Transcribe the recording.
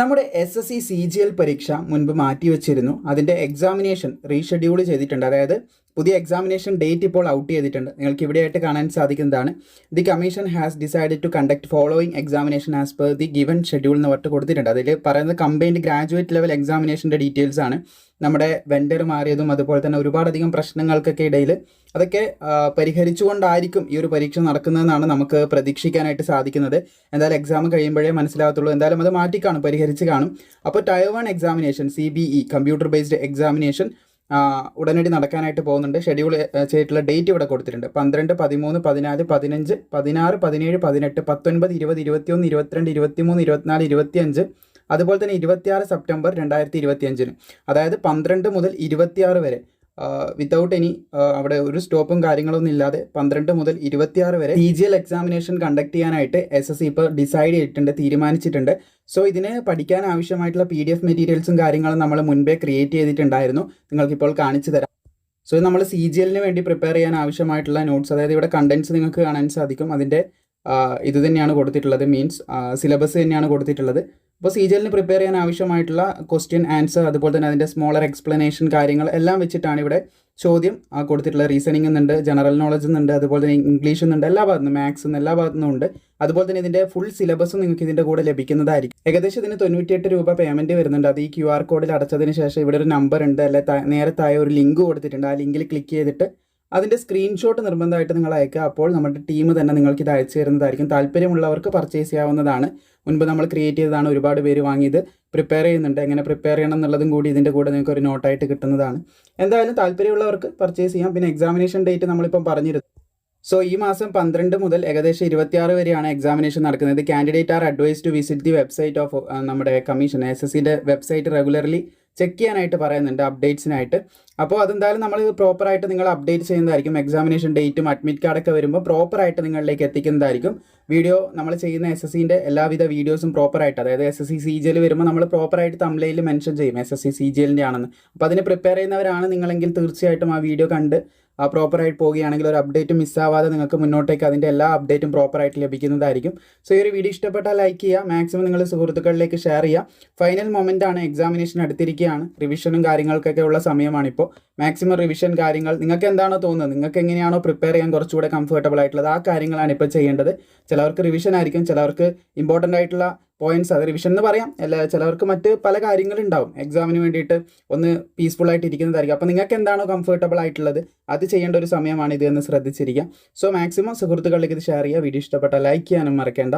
നമ്മുടെ S S C C G L പരീക്ഷ മുൻപ് മാറ്റിവെച്ചിരുന്നു. അതിന്റെ എക്സാമിനേഷൻ റീഷെഡ്യൂൾ ചെയ്തിട്ടുണ്ട്. അതായത് പുതിയ എക്സാമിനേഷൻ ഡേറ്റ് ഇപ്പോൾ ഔട്ട് ചെയ്തിട്ടുണ്ട്. നിങ്ങൾക്ക് ഇവിടെയായിട്ട് കാണാൻ സാധിക്കുന്നതാണ്. The commission has decide to conduct following examination as per the given schedule എന്ന് പറഞ്ഞിട്ട് കൊടുത്തിട്ടുണ്ട്. അതിൽ പറയുന്നത് കമ്പൈൻഡ് ഗ്രാജുവേറ്റ് ലെവൽ എക്സാമിനേഷന്റെ ഡീറ്റെയിൽസ് ആണ്. നമ്മുടെ വെൻഡർ മാറിയതും അതുപോലെ തന്നെ ഒരുപാടധികം പ്രശ്നങ്ങൾക്കൊക്കെ ഇടയിൽ അതൊക്കെ പരിഹരിച്ചുകൊണ്ടായിരിക്കും ഈ ഒരു പരീക്ഷ നടക്കുന്നതെന്നാണ് നമുക്ക് പ്രതീക്ഷിക്കാനായിട്ട് സാധിക്കുന്നത്. എന്തായാലും എക്സാം കഴിയുമ്പോഴേ മനസ്സിലാകത്തുള്ളൂ. എന്തായാലും അത് മാറ്റിക്കാണും പരിഹരിച്ച് കാണും. അപ്പോൾ tier one examination C B E computer based examination ഉടനടി നടക്കാനായിട്ട് പോകുന്നുണ്ട്. ഷെഡ്യൂൾ ചെയ്തിട്ടുള്ള ഡേറ്റ് ഇവിടെ കൊടുത്തിട്ടുണ്ട്. പന്ത്രണ്ട് പതിമൂന്ന് പതിനാല് പതിനഞ്ച് പതിനാറ് പതിനേഴ് പതിനെട്ട് പത്തൊൻപത് ഇരുപത് ഇരുപത്തിയൊന്ന് ഇരുപത്തിരണ്ട് ഇരുപത്തിമൂന്ന് ഇരുപത്തിനാല് ഇരുപത്തിയഞ്ച് അതുപോലെ തന്നെ ഇരുപത്തിയാറ് സെപ്റ്റംബർ രണ്ടായിരത്തി ഇരുപത്തിയഞ്ചിന് അതായത് പന്ത്രണ്ട് മുതൽ ഇരുപത്തിയാറ് വരെ വിത്തൗട്ട് എനി അവിടെ ഒരു സ്റ്റോപ്പും കാര്യങ്ങളൊന്നും ഇല്ലാതെ പന്ത്രണ്ട് മുതൽ ഇരുപത്തിയാറ് വരെ P G L examination conduct ചെയ്യാനായിട്ട് എസ് എസ് സി ഇപ്പോൾ ഡിസൈഡ് ചെയ്തിട്ടുണ്ട് തീരുമാനിച്ചിട്ടുണ്ട്. സോ ഇതിന് പഠിക്കാൻ ആവശ്യമായിട്ടുള്ള പി ഡി എഫ് മെറ്റീരിയൽസും കാര്യങ്ങളും നമ്മൾ മുൻപേ ക്രിയേറ്റ് ചെയ്തിട്ടുണ്ടായിരുന്നു. നിങ്ങൾക്കിപ്പോൾ കാണിച്ചു തരാം. സോ നമ്മൾ സി ജി എല്ലിന് വേണ്ടി പ്രിപ്പയർ ചെയ്യാൻ ആവശ്യമായിട്ടുള്ള നോട്ട്സ് അതായത് ഇവിടെ കണ്ടൻസ് നിങ്ങൾക്ക് കാണാൻ സാധിക്കും. അതിന്റെ ഇത് തന്നെയാണ് കൊടുത്തിട്ടുള്ളത് മീൻസ് സിലബസ് തന്നെയാണ് കൊടുത്തിട്ടുള്ളത്. അപ്പോൾ സി പ്രിപ്പയർ ചെയ്യാൻ ആവശ്യമായിട്ടുള്ള ക്വസ്റ്റ്യൻ ആൻസർ അതുപോലെ തന്നെ അതിന്റെ സ്മോളർ എക്സ്പ്ലനേഷൻ കാര്യങ്ങൾ എല്ലാം വെച്ചിട്ടാണ് ഇവിടെ ചോദ്യം കൊടുത്തിട്ടുള്ളത്. റീസണിംഗ് എന്നുണ്ട് ജനറൽ നോളജ് എന്നുണ്ട് അതുപോലെ തന്നെ ഇംഗ്ലീഷ് എന്നുണ്ട് എല്ലാ ഭാഗത്തും മാത്സ് എന്ന് എല്ലാ ഭാഗത്തു ഉണ്ട്. അതുപോലെ തന്നെ ഇതിന്റെ ഫുൾ സിലബസും നിങ്ങൾക്ക് ഇതിന്റെ കൂടെ ലഭിക്കുന്നതായിരിക്കും. ഏകദേശം ഇതിന് തൊണ്ണൂറ്റിയെട്ട് രൂപ പേയ്മെന്റ് വരുന്നുണ്ട്. അത് ഈ ക്യു ആർ കോഡിൽ അടച്ചതിന് ശേഷം ഇവിടെ ഒരു നമ്പർ ഉണ്ട്. അല്ലെ നേരെ താഴെ ഒരു ലിങ്ക് കൊടുത്തിട്ടുണ്ട്. ആ ലിങ്കിൽ ക്ലിക്ക് ചെയ്തിട്ട് അതിന്റെ സ്ക്രീൻഷോട്ട് നിർബന്ധമായിട്ട് നിങ്ങൾ അയക്കുക. അപ്പോൾ നമ്മുടെ ടീം തന്നെ നിങ്ങൾക്ക് ഇത് അയച്ചു തരുന്നതായിരിക്കും. താല്പര്യമുള്ളവർക്ക് പർച്ചേസ് ചെയ്യാവുന്നതാണ്. മുൻപ് നമ്മൾ ക്രിയേറ്റ് ചെയ്തതാണ്. ഒരുപാട് പേര് വാങ്ങിയത്. പ്രിപ്പയർ ചെയ്യുന്നുണ്ട്. എങ്ങനെ പ്രിപ്പയർ ചെയ്യണം എന്നുള്ളതും കൂടി ഇതിന്റെ കൂടെ നിങ്ങൾക്ക് ഒരു നോട്ടായിട്ട് കിട്ടുന്നതാണ്. എന്തായാലും താല്പര്യമുള്ളവർക്ക് പർച്ചേസ് ചെയ്യാം. പിന്നെ എക്സാമിനേഷൻ ഡേറ്റ് നമ്മളിപ്പം പറഞ്ഞിരുന്നു. സോ ഈ മാസം പന്ത്രണ്ട് മുതൽ ഏകദേശം ഇരുപത്തിയാറ് വരെയാണ് എക്സാമിനേഷൻ നടക്കുന്നത്. Candidate are advise to visit the website of നമ്മുടെ കമ്മീഷൻ എസ് എസ് സിന്റെ വെബ്സൈറ്റ് റെഗുലർലി ചെക്ക് ചെയ്യാനായിട്ട് പറയുന്നുണ്ട് അപ്ഡേറ്റ്സിനായിട്ട്. അപ്പോൾ അതെന്തായാലും നമ്മൾ ഇത് പ്രോപ്പറായിട്ട് നിങ്ങൾ അപ്ഡേറ്റ് ചെയ്യുന്നതായിരിക്കും. എക്സാമിനേഷൻ ഡേറ്റും അഡ്മിറ്റ് കാർഡൊക്കെ വരുമ്പോൾ പ്രോപ്പറായിട്ട് നിങ്ങളിലേക്ക് എത്തിക്കുന്നതായിരിക്കും. വീഡിയോ നമ്മൾ ചെയ്യുന്ന എസ് എസ് സിന്റെ എല്ലാവിധ വീഡിയോസും പ്രോപ്പറായിട്ട് അതായത് S S C C G L വരുമ്പോൾ നമ്മൾ പ്രോപ്പറായിട്ട് തമ്മിലയിൽ മെൻഷൻ ചെയ്യും. S S C C G എല്ലിന്റെ ആണെന്ന്. അപ്പോൾ അതിന് പ്രിപ്പയർ ചെയ്യുന്നവരാണ് നിങ്ങളെങ്കിൽ തീർച്ചയായിട്ടും ആ വീഡിയോ കണ്ട് പ്രോപ്പറായിട്ട് പോവുകയാണെങ്കിൽ ഒരു അപ്ഡേറ്റ് മിസ്സാവാതെ നിങ്ങൾക്ക് മുന്നോട്ടേക്ക് അതിന്റെ എല്ലാ അപ്ഡേറ്റും പ്രോപ്പറായിട്ട് ലഭിക്കുന്നതായിരിക്കും. സോ ഈ ഒരു വീഡിയോ ഇഷ്ടപ്പെട്ടാൽ ലൈക്ക് ചെയ്യുക. മാക്സിമം നിങ്ങൾ സുഹൃത്തുക്കളിലേക്ക് ഷെയർ ചെയ്യുക. ഫൈനൽ മൊമെന്റ് ആണ് എക്സാമിനേഷൻ അടുത്തിരിക്കുകയാണ്. റിവിഷനും കാര്യങ്ങൾക്കൊക്കെ ഉള്ള സമയമാണിപ്പോൾ മാക്സിമം റിവിഷൻ കാര്യങ്ങൾ നിങ്ങൾക്ക് എന്താണോ തോന്നുന്നത് നിങ്ങൾക്ക് എങ്ങനെയാണോ പ്രിപ്പയർ ചെയ്യാൻ കുറച്ചുകൂടെ കംഫർട്ടബിൾ ആയിട്ടുള്ളത് ആ കാര്യങ്ങളാണ് ഇപ്പോൾ ചെയ്യേണ്ടത്. ചിലവർക്ക് റിവിഷൻ ആയിരിക്കും ചിലവർക്ക് ഇമ്പോർട്ടന്റ് ആയിട്ടുള്ള പോയിന്റ്സ് അത് റിവിഷൻ എന്ന് പറയാം. അല്ല ചിലവർക്ക് മറ്റ് പല കാര്യങ്ങളുണ്ടാവും. എക്സാമിന് വേണ്ടിയിട്ട് ഒന്ന് പീസ്ഫുൾ ആയിട്ട് ഇരിക്കുന്നതായിരിക്കും. അപ്പോൾ നിങ്ങൾക്ക് എന്താണോ കംഫർട്ടബിൾ ആയിട്ടുള്ളത് അത് ചെയ്യേണ്ട ഒരു സമയമാണ് ഇത് എന്ന് ശ്രദ്ധിച്ചിരിക്കുക സോ മാക്സിമം സുഹൃത്തുക്കളിലേക്ക് ഇത് ഷെയർ ചെയ്യുക. വീഡിയോ ഇഷ്ടപ്പെട്ട ലൈക്ക് ചെയ്യാനും മറക്കേണ്ട.